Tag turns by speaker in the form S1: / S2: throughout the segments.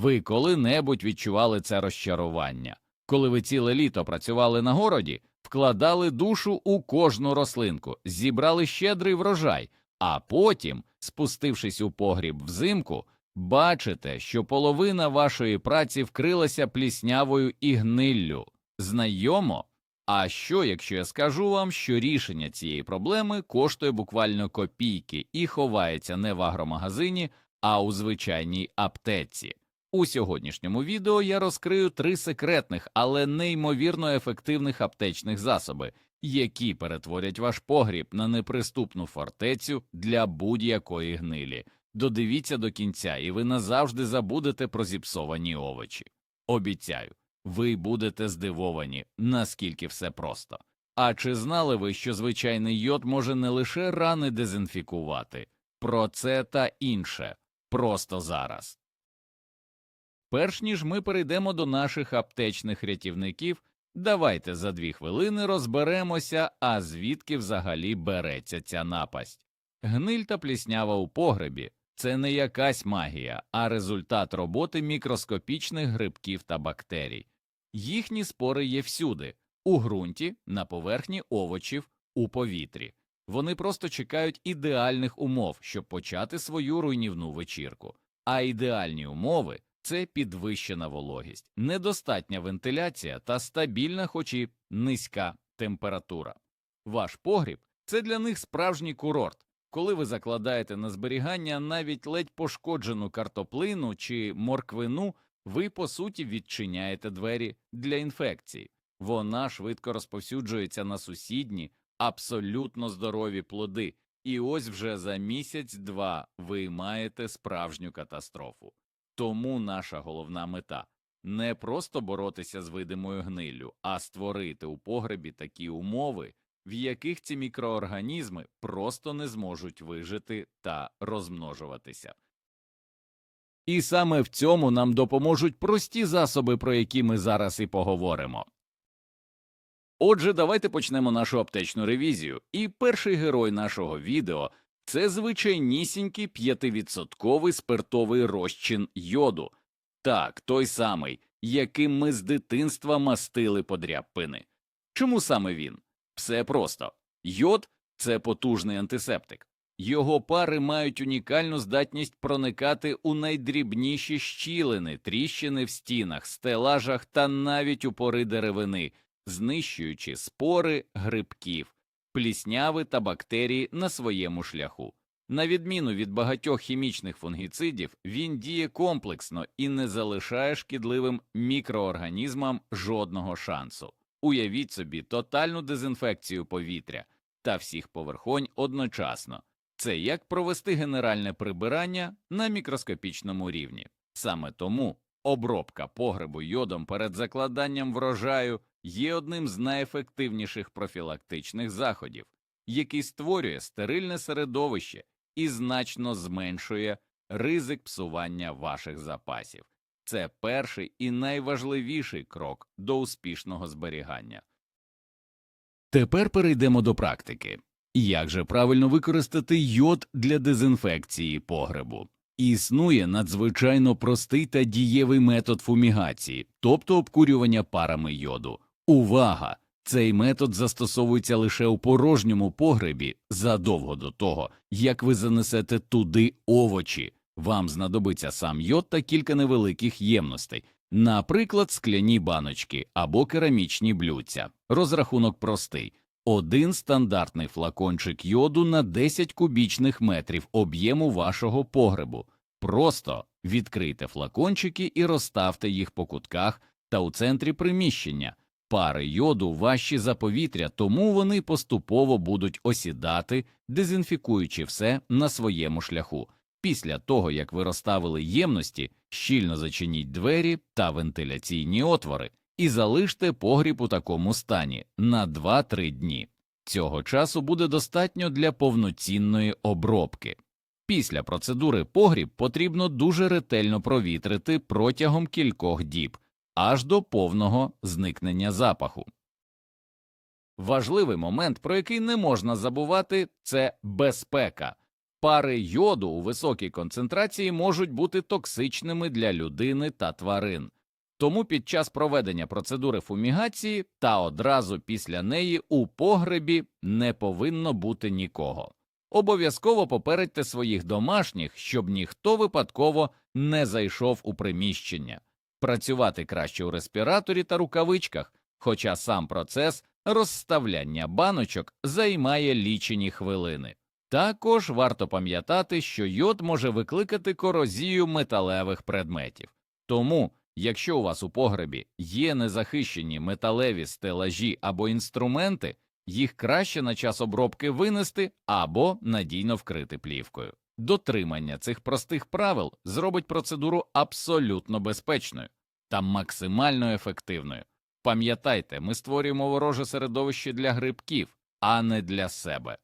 S1: Ви коли-небудь відчували це розчарування, коли ви ціле літо працювали на городі, вкладали душу у кожну рослинку, зібрали щедрий врожай, а потім, спустившись у погріб взимку, бачите, що половина вашої праці вкрилася пліснявою і гниллю. Знайомо? А що, якщо я скажу вам, що рішення цієї проблеми коштує буквально копійки і ховається не в агромагазині, а у звичайній аптеці? У сьогоднішньому відео я розкрию три секретних, але неймовірно ефективних аптечних засоби, які перетворять ваш погріб на неприступну фортецю для будь-якої гнилі. Додивіться до кінця, і ви назавжди забудете про зіпсовані овочі. Обіцяю, ви будете здивовані, наскільки все просто. А чи знали ви, що звичайний йод може не лише рани дезінфікувати? Про це та інше просто зараз. Перш ніж ми перейдемо до наших аптечних рятівників, давайте за дві хвилини розберемося, а звідки взагалі береться ця напасть. Гниль та пліснява у погребі це не якась магія, а результат роботи мікроскопічних грибків та бактерій. Їхні спори є всюди у ґрунті, на поверхні овочів, у повітрі. Вони просто чекають ідеальних умов, щоб почати свою руйнівну вечірку. А ідеальні умови це підвищена вологість, недостатня вентиляція та стабільна, хоч і низька температура. Ваш погріб це для них справжній курорт, коли ви закладаєте на зберігання навіть ледь пошкоджену картоплину чи морквину, ви по суті відчиняєте двері для інфекцій. Вона швидко розповсюджується на сусідні, абсолютно здорові плоди, і ось вже за місяць-два ви маєте справжню катастрофу. Тому наша головна мета не просто боротися з видимою гниллю, а створити у погребі такі умови, в яких ці мікроорганізми просто не зможуть вижити та розмножуватися. І саме в цьому нам допоможуть прості засоби, про які ми зараз і поговоримо. Отже, давайте почнемо нашу аптечну ревізію. І перший герой нашого відео це звичайнісінький 5% спиртовий розчин йоду. Так, той самий, яким ми з дитинства мастили подряпини. Чому саме він? Все просто. Йод це потужний антисептик. Його пари мають унікальну здатність проникати у найдрібніші щілини, тріщини в стінах, стелажах та навіть у пори деревини, знищуючи спори грибків, плісняви та бактерії на своєму шляху. На відміну від багатьох хімічних фунгіцидів, він діє комплексно і не залишає шкідливим мікроорганізмам жодного шансу. Уявіть собі тотальну дезінфекцію повітря та всіх поверхонь одночасно. Це як провести генеральне прибирання на мікроскопічному рівні. Саме тому обробка погребу йодом перед закладанням врожаю є одним з найефективніших профілактичних заходів, який створює стерильне середовище і значно зменшує ризик псування ваших запасів. Це перший і найважливіший крок до успішного зберігання. Тепер перейдемо до практики. Як же правильно використати йод для дезінфекції погребу? Існує надзвичайно простий та дієвий метод фумігації, тобто обкурювання парами йоду. Увага! Цей метод застосовується лише у порожньому погребі задовго до того, як ви занесете туди овочі. Вам знадобиться сам йод та кілька невеликих ємностей, наприклад, скляні баночки або керамічні блюдця. Розрахунок простий. Один стандартний флакончик йоду на 10 кубічних метрів об'єму вашого погребу. Просто відкрийте флакончики і розставте їх по кутках та у центрі приміщення. Пари йоду важчі за повітря, тому вони поступово будуть осідати, дезінфікуючи все на своєму шляху. Після того, як ви розставили ємності, щільно зачиніть двері та вентиляційні отвори і залиште погріб у такому стані на 2-3 дні. Цього часу буде достатньо для повноцінної обробки. Після процедури погріб потрібно дуже ретельно провітрити протягом кількох діб, аж до повного зникнення запаху. Важливий момент, про який не можна забувати, це безпека. Пари йоду у високій концентрації можуть бути токсичними для людини та тварин. Тому під час проведення процедури фумігації та одразу після неї у погребі не повинно бути нікого. Обов'язково попередьте своїх домашніх, щоб ніхто випадково не зайшов у приміщення. Працювати краще у респіраторі та рукавичках, хоча сам процес розставляння баночок займає лічені хвилини. Також варто пам'ятати, що йод може викликати корозію металевих предметів. Тому, якщо у вас у погребі є незахищені металеві стелажі або інструменти, їх краще на час обробки винести або надійно вкрити плівкою. Дотримання цих простих правил зробить процедуру абсолютно безпечною та максимально ефективною. Пам'ятайте, ми створюємо вороже середовище для грибків, а не для себе.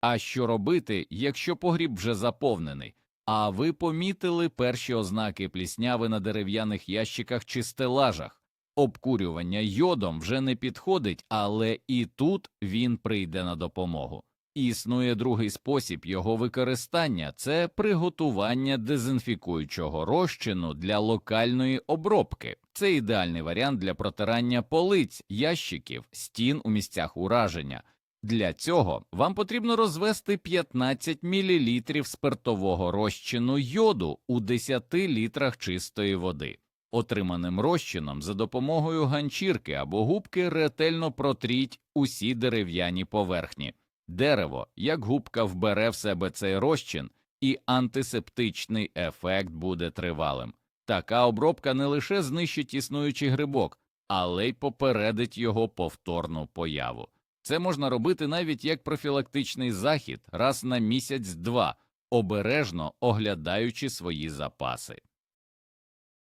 S1: А що робити, якщо погріб вже заповнений, а ви помітили перші ознаки плісняви на дерев'яних ящиках чи стелажах? Обкурювання йодом вже не підходить, але і тут він прийде на допомогу. Існує другий спосіб його використання це приготування дезінфікуючого розчину для локальної обробки. Це ідеальний варіант для протирання полиць, ящиків, стін у місцях ураження. Для цього вам потрібно розвести 15 мл спиртового розчину йоду у 10 літрах чистої води. Отриманим розчином за допомогою ганчірки або губки ретельно протріть усі дерев'яні поверхні. Дерево, як губка, вбере в себе цей розчин, і антисептичний ефект буде тривалим. Така обробка не лише знищить існуючий грибок, але й попередить його повторну появу. Це можна робити навіть як профілактичний захід раз на місяць-два, обережно оглядаючи свої запаси.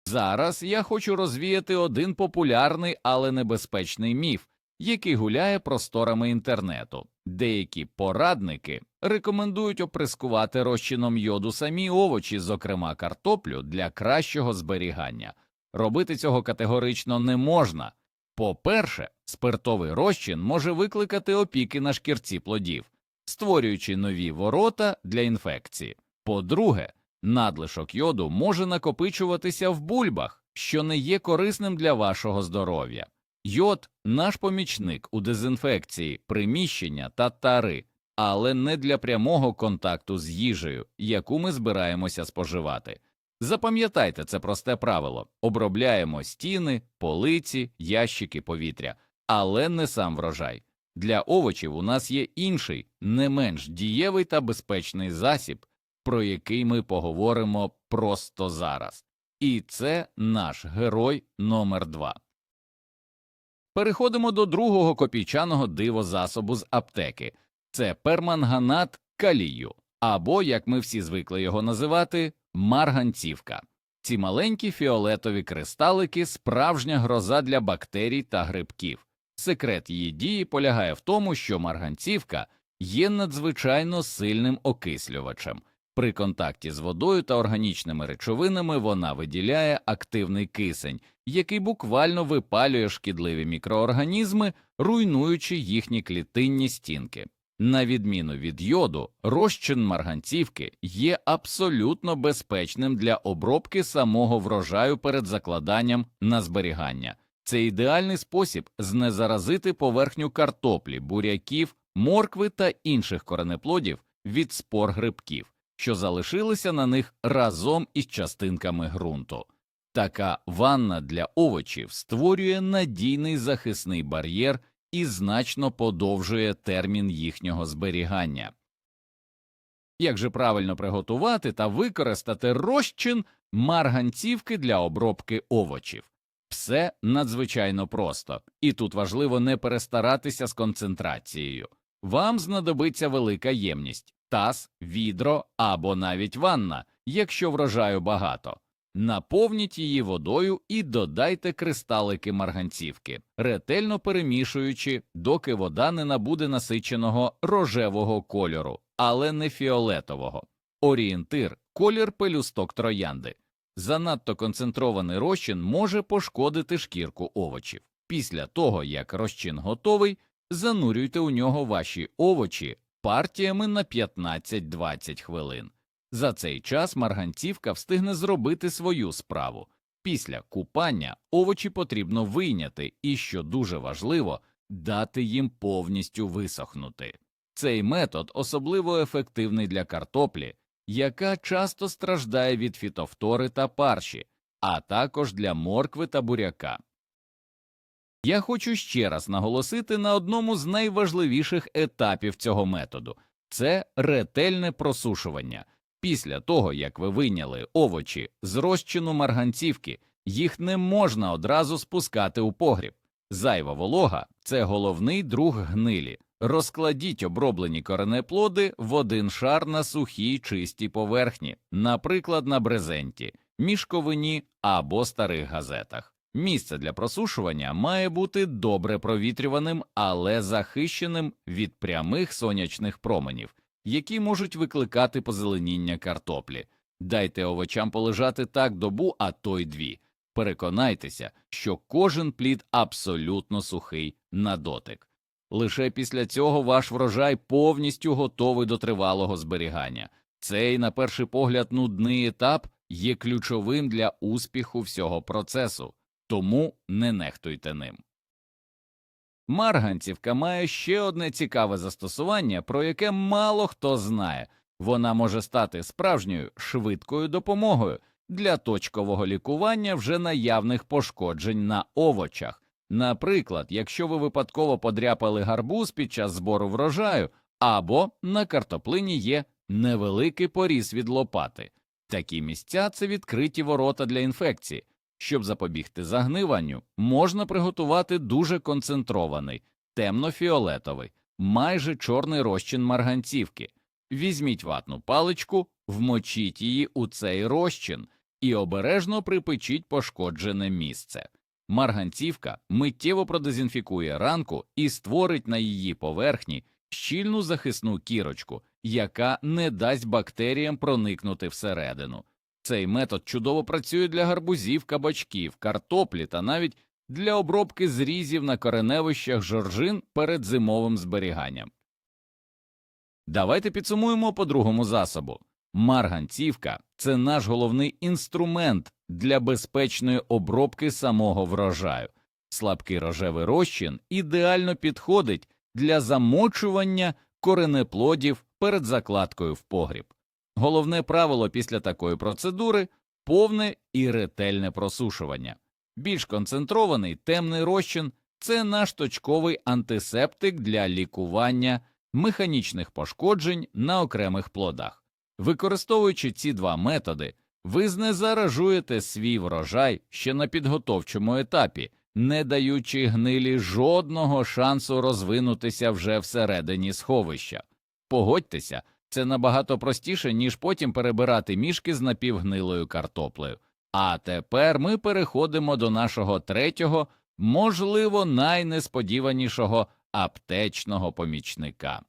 S1: Зараз я хочу розвіяти один популярний, але небезпечний міф, який гуляє просторами інтернету. Деякі порадники рекомендують оприскувати розчином йоду самі овочі, зокрема картоплю, для кращого зберігання. Робити цього категорично не можна. По-перше, спиртовий розчин може викликати опіки на шкірці плодів, створюючи нові ворота для інфекції. По-друге, надлишок йоду може накопичуватися в бульбах, що не є корисним для вашого здоров'я. Йод наш помічник у дезінфекції, приміщення та тари, але не для прямого контакту з їжею, яку ми збираємося споживати. Запам'ятайте це просте правило обробляємо стіни, полиці, ящики повітря, але не сам врожай. Для овочів у нас є інший, не менш дієвий та безпечний засіб, про який ми поговоримо просто зараз. І це наш герой номер 2 Переходимо до другого копійчаного дивозасобу з аптеки це перманганат калію, або, як ми всі звикли його називати, марганцівка. Ці маленькі фіолетові кристалики справжня гроза для бактерій та грибків. Секрет її дії полягає в тому, що марганцівка є надзвичайно сильним окислювачем. При контакті з водою та органічними речовинами вона виділяє активний кисень, який буквально випалює шкідливі мікроорганізми, руйнуючи їхні клітинні стінки. На відміну від йоду, розчин марганцівки є абсолютно безпечним для обробки самого врожаю перед закладанням на зберігання. Це ідеальний спосіб знезаразити поверхню картоплі, буряків, моркви та інших коренеплодів від спор грибків, що залишилися на них разом із частинками ґрунту. Така ванна для овочів створює надійний захисний бар'єр і значно подовжує термін їхнього зберігання. Як же правильно приготувати та використати розчин марганцівки для обробки овочів? Все надзвичайно просто, і тут важливо не перестаратися з концентрацією. Вам знадобиться велика ємність, таз, відро або навіть ванна, якщо врожаю багато. Наповніть її водою і додайте кристалики марганцівки, ретельно перемішуючи, доки вода не набуде насиченого рожевого кольору, але не фіолетового. Орієнтир колір пелюсток троянди. Занадто концентрований розчин може пошкодити шкірку овочів. Після того, як розчин готовий, занурюйте у нього ваші овочі, партіями на 15-20 хвилин. За цей час марганцівка встигне зробити свою справу. Після купання овочі потрібно вийняти і, що дуже важливо, дати їм повністю висохнути. Цей метод особливо ефективний для картоплі, яка часто страждає від фітофтори та парші, а також для моркви та буряка. Я хочу ще раз наголосити на одному з найважливіших етапів цього методу це ретельне просушування. Після того, як ви вийняли овочі з розчину марганцівки, їх не можна одразу спускати у погріб. Зайва волога це головний друг гнилі. Розкладіть оброблені коренеплоди в один шар на сухій чистій поверхні, наприклад, на брезенті, мішковині або старих газетах. Місце для просушування має бути добре провітрюваним, але захищеним від прямих сонячних променів, які можуть викликати позеленіння картоплі. Дайте овочам полежати так добу, а то й дві. Переконайтеся, що кожен плід абсолютно сухий на дотик. Лише після цього ваш врожай повністю готовий до тривалого зберігання. Цей, на перший погляд, нудний етап є ключовим для успіху всього процесу, тому не нехтуйте ним. Марганцівка має ще одне цікаве застосування, про яке мало хто знає. Вона може стати справжньою швидкою допомогою для точкового лікування вже наявних пошкоджень на овочах. Наприклад, якщо ви випадково подряпали гарбуз під час збору врожаю, або на картоплині є невеликий поріз від лопати. Такі місця це відкриті ворота для інфекції. Щоб запобігти загниванню, можна приготувати дуже концентрований, темно-фіолетовий, майже чорний розчин марганцівки. Візьміть ватну паличку, вмочіть її у цей розчин і обережно припечіть пошкоджене місце. Марганцівка миттєво продезінфікує ранку і створить на її поверхні щільну захисну кірочку, яка не дасть бактеріям проникнути всередину. Цей метод чудово працює для гарбузів, кабачків, картоплі та навіть для обробки зрізів на кореневищах жоржин перед зимовим зберіганням. Давайте підсумуємо по другому засобу. Марганцівка це наш головний інструмент для безпечної обробки самого врожаю. Слабкий рожевий розчин ідеально підходить для замочування коренеплодів перед закладкою в погріб. Головне правило після такої процедури повне і ретельне просушування. Більш концентрований темний розчин це наш точковий антисептик для лікування механічних пошкоджень на окремих плодах. Використовуючи ці два методи, ви знезаражуєте свій врожай ще на підготовчому етапі, не даючи гнилі жодного шансу розвинутися вже всередині сховища. Погодьтеся, це набагато простіше, ніж потім перебирати мішки з напівгнилою картоплею. А тепер ми переходимо до нашого третього, можливо, найнесподіванішого аптечного помічника.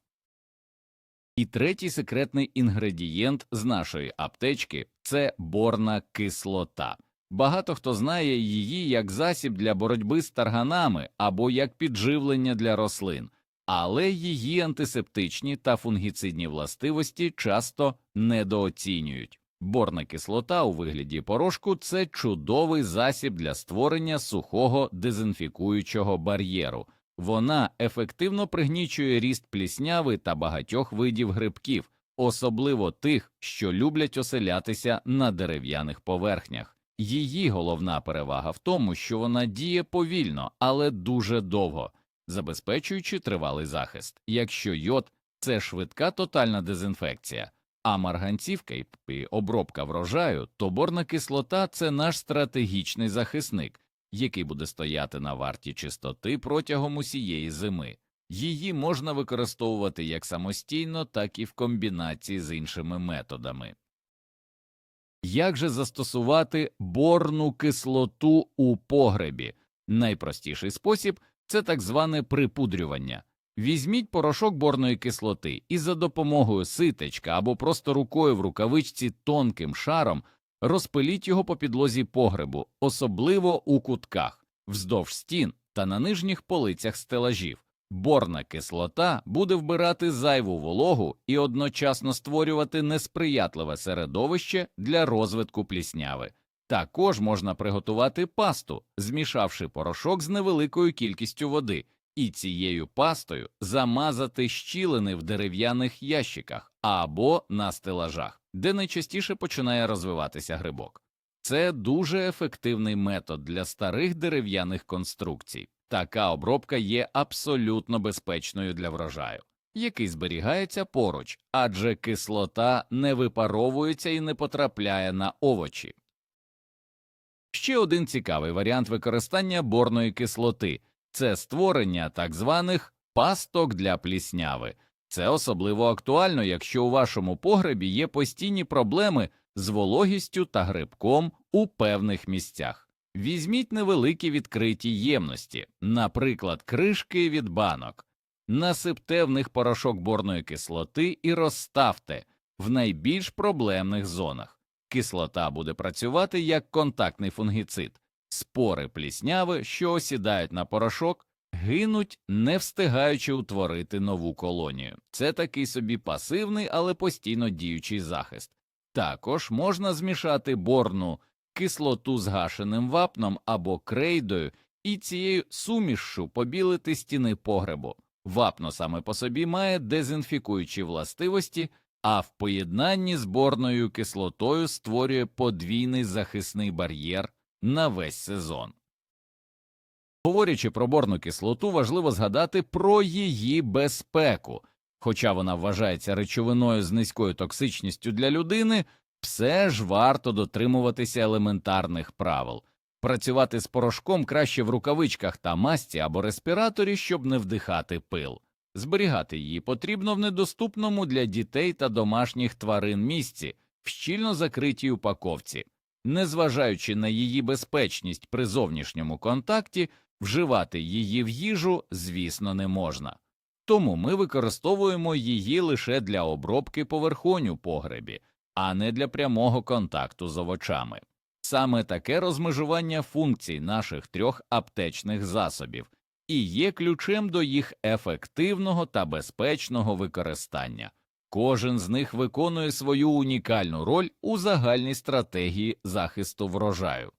S1: І третій секретний інгредієнт з нашої аптечки це борна кислота. Багато хто знає її як засіб для боротьби з тарганами або як підживлення для рослин, але її антисептичні та фунгіцидні властивості часто недооцінюють. Борна кислота у вигляді порошку це чудовий засіб для створення сухого дезінфікуючого бар'єру. Вона ефективно пригнічує ріст плісняви та багатьох видів грибків, особливо тих, що люблять оселятися на дерев'яних поверхнях. Її головна перевага в тому, що вона діє повільно, але дуже довго, забезпечуючи тривалий захист. Якщо йод це швидка тотальна дезінфекція, а марганцівка і обробка врожаю, то борна кислота це наш стратегічний захисник який буде стояти на варті чистоти протягом усієї зими. Її можна використовувати як самостійно, так і в комбінації з іншими методами. Як же застосувати борну кислоту у погребі? Найпростіший спосіб це так зване припудрювання. Візьміть порошок борної кислоти і за допомогою ситечка або просто рукою в рукавичці тонким шаром Розпиліть його по підлозі погребу, особливо у кутках, вздовж стін та на нижніх полицях стелажів. Борна кислота буде вбирати зайву вологу і одночасно створювати несприятливе середовище для розвитку плісняви. Також можна приготувати пасту, змішавши порошок з невеликою кількістю води, і цією пастою замазати щілини в дерев'яних ящиках або на стелажах, де найчастіше починає розвиватися грибок. Це дуже ефективний метод для старих дерев'яних конструкцій. Така обробка є абсолютно безпечною для врожаю, який зберігається поруч, адже кислота не випаровується і не потрапляє на овочі. Ще один цікавий варіант використання борної кислоти це створення так званих пасток для плісняви. Це особливо актуально, якщо у вашому погребі є постійні проблеми з вологістю та грибком у певних місцях. Візьміть невеликі відкриті ємності, наприклад, кришки від банок, насипте в них порошок борної кислоти і розставте в найбільш проблемних зонах. Кислота буде працювати як контактний фунгіцид. Спори плісняви, що осідають на порошок, гинуть, не встигаючи утворити нову колонію. Це такий собі пасивний, але постійно діючий захист. Також можна змішати борну кислоту з гашеним вапном або крейдою і цією сумішшю побілити стіни погребу. Вапно саме по собі має дезінфікуючі властивості, а в поєднанні з борною кислотою створює подвійний захисний бар'єр на весь сезон. Говорячи про борну кислоту, важливо згадати про її безпеку. Хоча вона вважається речовиною з низькою токсичністю для людини, все ж варто дотримуватися елементарних правил. Працювати з порошком краще в рукавичках та масці або респіраторі, щоб не вдихати пил. Зберігати її потрібно в недоступному для дітей та домашніх тварин місці, в щільно закритій упаковці. Незважаючи на її безпечність при зовнішньому контакті, вживати її в їжу, звісно, не можна. Тому ми використовуємо її лише для обробки поверхонь у погребі, а не для прямого контакту з овочами. Саме таке розмежування функцій наших трьох аптечних засобів і є ключем до їх ефективного та безпечного використання. Кожен з них виконує свою унікальну роль у загальній стратегії захисту врожаю.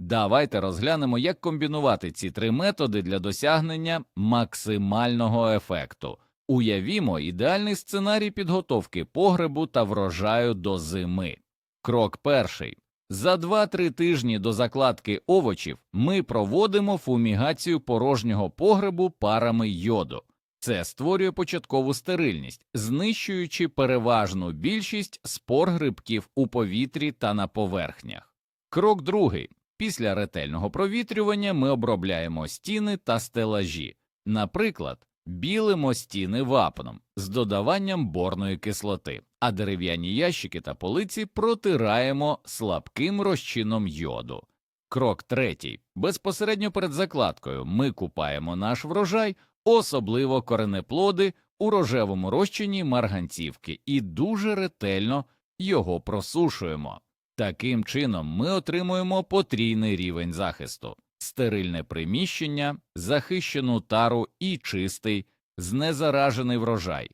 S1: Давайте розглянемо, як комбінувати ці три методи для досягнення максимального ефекту. Уявімо ідеальний сценарій підготовки погребу та врожаю до зими. Крок перший. За 2-3 тижні до закладки овочів ми проводимо фумігацію порожнього погребу парами йоду. Це створює початкову стерильність, знищуючи переважну більшість спор грибків у повітрі та на поверхнях. Крок другий. Після ретельного провітрювання ми обробляємо стіни та стелажі, наприклад, білимо стіни вапном з додаванням борної кислоти, а дерев'яні ящики та полиці протираємо слабким розчином йоду. Крок третій. Безпосередньо перед закладкою ми купаємо наш врожай, особливо коренеплоди у рожевому розчині марганцівки, і дуже ретельно його просушуємо. Таким чином ми отримуємо потрійний рівень захисту стерильне приміщення, захищену тару і чистий, знезаражений врожай.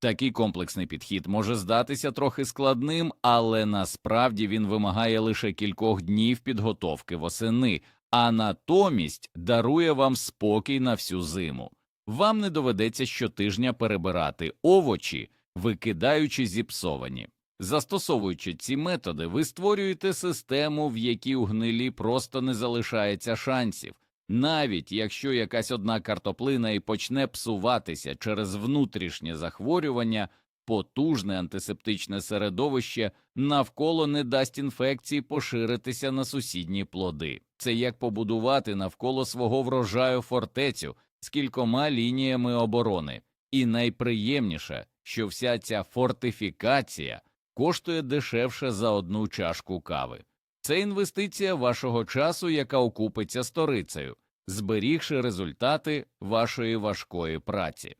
S1: Такий комплексний підхід може здатися трохи складним, але насправді він вимагає лише кількох днів підготовки восени, а натомість дарує вам спокій на всю зиму. Вам не доведеться щотижня перебирати овочі, викидаючи зіпсовані. Застосовуючи ці методи, ви створюєте систему, в якій у гнилі просто не залишається шансів, навіть якщо якась одна картоплина і почне псуватися через внутрішнє захворювання, потужне антисептичне середовище навколо не дасть інфекції поширитися на сусідні плоди. Це як побудувати навколо свого врожаю фортецю з кількома лініями оборони, і найприємніше, що вся ця фортифікація коштує дешевше за одну чашку кави. Це інвестиція вашого часу, яка окупиться сторицею, зберігши результати вашої важкої праці.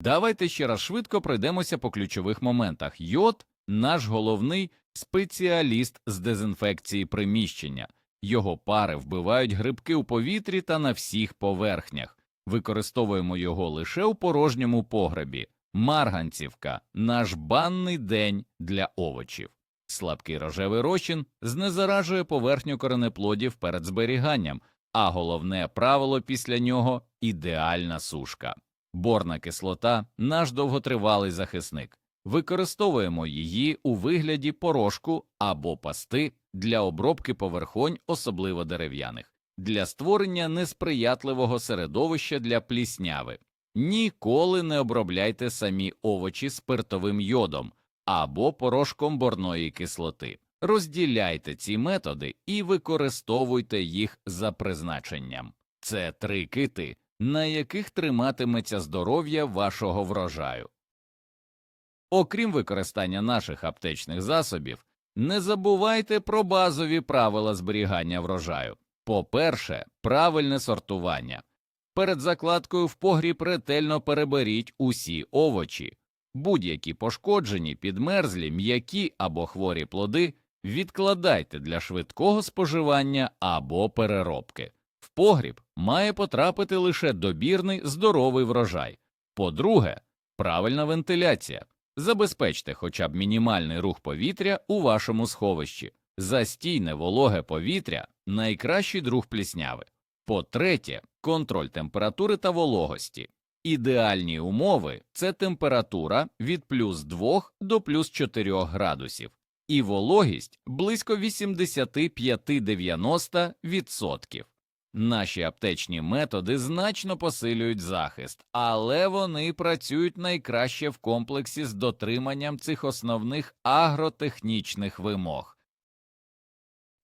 S1: Давайте ще раз швидко пройдемося по ключових моментах. Йод наш головний спеціаліст з дезінфекції приміщення. Його пари вбивають грибки у повітрі та на всіх поверхнях. Використовуємо його лише у порожньому погребі. Марганцівка наш банний день для овочів. Слабкий рожевий розчин знезаражує поверхню коренеплодів перед зберіганням, а головне правило після нього ідеальна сушка. Борна кислота наш довготривалий захисник. Використовуємо її у вигляді порошку або пасти для обробки поверхонь, особливо дерев'яних, для створення несприятливого середовища для плісняви. Ніколи не обробляйте самі овочі спиртовим йодом або порошком борної кислоти. Розділяйте ці методи і використовуйте їх за призначенням. Це три кити, на яких триматиметься здоров'я вашого врожаю. Окрім використання наших аптечних засобів, не забувайте про базові правила зберігання врожаю. По-перше, правильне сортування. Перед закладкою в погріб ретельно переберіть усі овочі, будь-які пошкоджені, підмерзлі, м'які або хворі плоди відкладайте для швидкого споживання або переробки. В погріб має потрапити лише добірний здоровий врожай. По-друге, правильна вентиляція. Забезпечте хоча б мінімальний рух повітря у вашому сховищі. Застійне вологе повітря найкращий друг плісняви. По-третє, контроль температури та вологості. Ідеальні умови це температура від плюс 2 до плюс 4 градусів і вологість близько 85-90%. Наші аптечні методи значно посилюють захист, але вони працюють найкраще в комплексі з дотриманням цих основних агротехнічних вимог.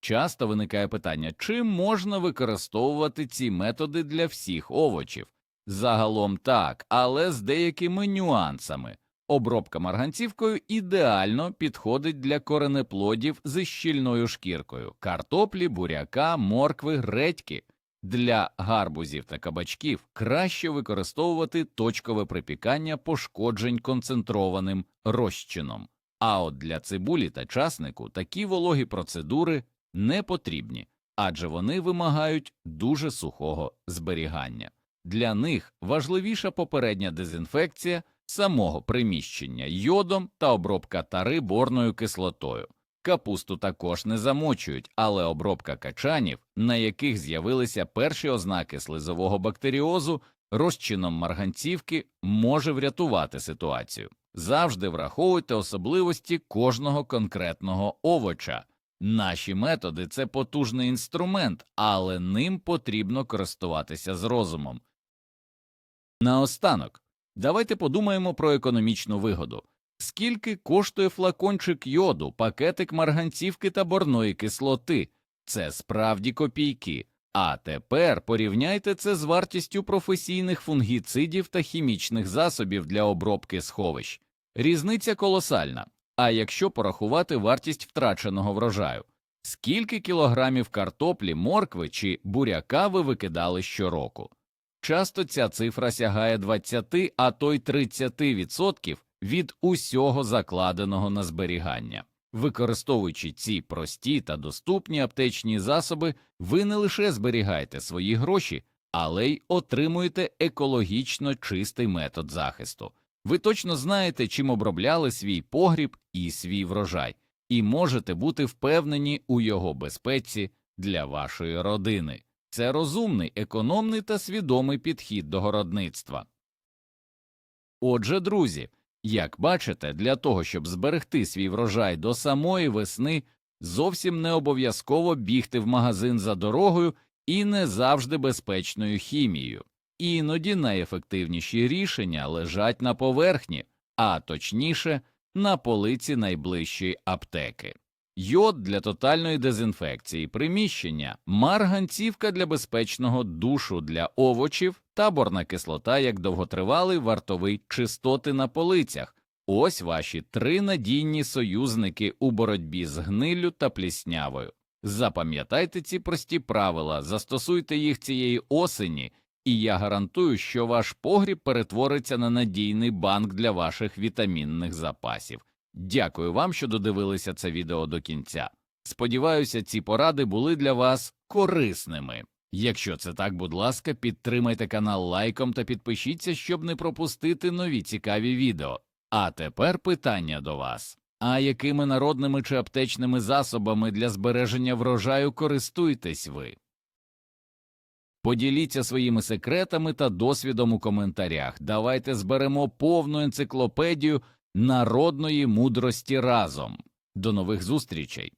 S1: Часто виникає питання, чи можна використовувати ці методи для всіх овочів. Загалом так, але з деякими нюансами. Обробка марганцівкою ідеально підходить для коренеплодів зі щільною шкіркою, картоплі, буряка, моркви, редьки. Для гарбузів та кабачків краще використовувати точкове припікання пошкоджень концентрованим розчином. А от для цибулі та часнику такі вологі процедури не потрібні, адже вони вимагають дуже сухого зберігання. Для них важливіша попередня дезінфекція самого приміщення йодом та обробка тари борною кислотою. Капусту також не замочують, але обробка качанів, на яких з'явилися перші ознаки слизового бактеріозу, розчином марганцівки може врятувати ситуацію. Завжди враховуйте особливості кожного конкретного овоча. Наші методи це потужний інструмент, але ним потрібно користуватися з розумом. Наостанок, давайте подумаємо про економічну вигоду. Скільки коштує флакончик йоду, пакетик марганцівки та борної кислоти? Це справді копійки. А тепер порівняйте це з вартістю професійних фунгіцидів та хімічних засобів для обробки сховищ. Різниця колосальна. А якщо порахувати вартість втраченого врожаю, скільки кілограмів картоплі, моркви чи буряка ви викидали щороку? Часто ця цифра сягає 20, а то й 30% від усього закладеного на зберігання. Використовуючи ці прості та доступні аптечні засоби, ви не лише зберігаєте свої гроші, але й отримуєте екологічно чистий метод захисту. Ви точно знаєте, чим обробляли свій погріб і свій врожай, і можете бути впевнені у його безпеці для вашої родини. Це розумний, економний та свідомий підхід до городництва. Отже, друзі, як бачите, для того, щоб зберегти свій врожай до самої весни, зовсім не обов'язково бігти в магазин за дорогою і не завжди безпечною хімією. Іноді найефективніші рішення лежать на поверхні, а точніше на полиці найближчої аптеки. Йод для тотальної дезінфекції приміщення, марганцівка для безпечного душу для овочів, таборна кислота як довготривалий вартовий чистоти на полицях. Ось ваші три надійні союзники у боротьбі з гниллю та пліснявою. Запам'ятайте ці прості правила, застосуйте їх цієї осені, і я гарантую, що ваш погріб перетвориться на надійний банк для ваших вітамінних запасів. Дякую вам, що додивилися це відео до кінця. Сподіваюся, ці поради були для вас корисними. Якщо це так, будь ласка, підтримайте канал лайком та підпишіться, щоб не пропустити нові цікаві відео. А тепер питання до вас. А якими народними чи аптечними засобами для збереження врожаю користуєтесь ви? Поділіться своїми секретами та досвідом у коментарях. Давайте зберемо повну енциклопедію народної мудрості разом. До нових зустрічей!